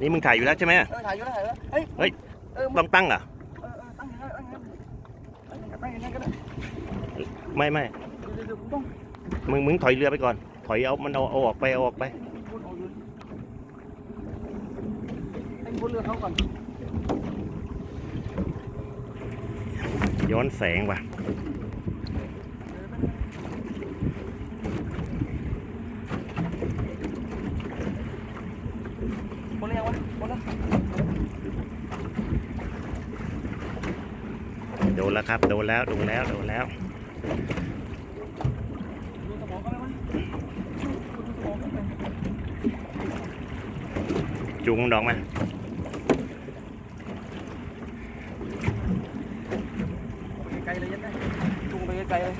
นี่มึงถ่ายอยู่แล้วใช่ไหมเออถ่ายอยู่แล้วถ่ายอยู่แล้วเฮ้ยเฮ้ยเออมึต้องงตั้งเหรอเออเออตั้งอย่างนั้นตั้งอย่างนั้นตั้งอย่างนั้นตั้งอย่างนั้นก็ได้ไม่ไม่เดี๋ยวเดี๋ยวผมต้องมึงมึงถอยเรือไปก่อน ถอยเอามันเอาเอาออกไปเอาออกไปวนออกอยู่ให้บนเรือเขาก่อนย้อนแสงว่ะ บนเรือยังวะบนแล้ว โด นแล้วครับ โดนแล้ว โดนแล้ว โดนแล้วดูสมองดองเขาไหมจุงดอกมาไกลเลยยัดได้จุงไปไกลเลย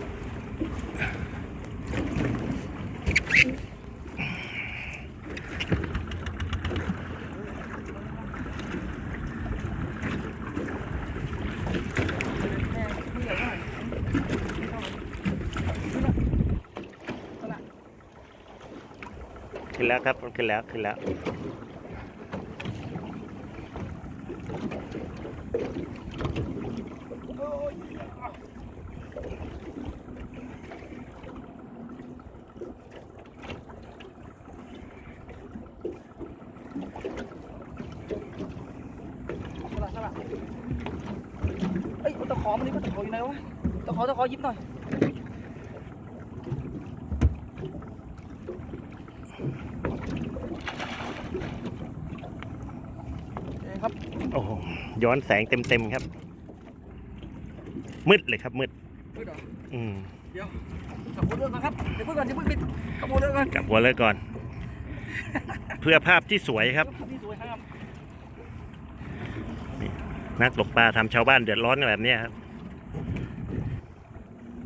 แม่ไม่ใหญ่เท่าไหร่ไม่เท่าไหร่ขึ้นละขึ้นละ ขึ้นแล้วครับขึ้นแล้วขึ้นแล้วเอ้ยตะขอมันนี่ก็ตะขออยู่ไหนวะตะขอตะขอยิบหน่อยเอ้ยครับ โอ้โหย้อนแสงเต็มเต็มๆครับ มืดเลยครับมืดมืดเหรออืมขับรถเรือก่อนครับเดี๋ยวเพิ่งก่อนเดี๋ยวเพิ่งปิดขับรถเรือก่อนกลับหัวเลยก่อน เพื่อภาพที่สวยครับภาพที่สวยครับนักตกปลาทำชาวบ้านเดือดร้อนกันแบบเนี้ยครับ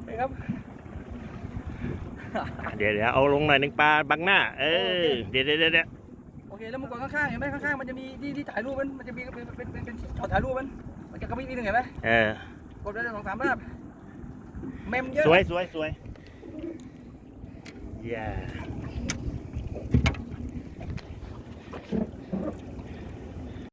เฮ้ยครับเดี๋ยวเดี๋ยวเอาลงหน่อยหนึ่งปลาบังหน้า เออ เดี๋ยวเดี๋ยวเดี๋ยว เดี๋ยวโอเคแล้วเมื่อก่อนข้างๆเห็นไหมข้างๆมันจะมีที่ที่ถ่ายรูปมันมันจะมีเป็นเป็นเป็นเป็นจอดถ่ายรูปมันมันจะกระพริบนิดนึงเห็นไหมเออ กดได้สองสามรอบเมมเยอะ สวยสวยสวย yeah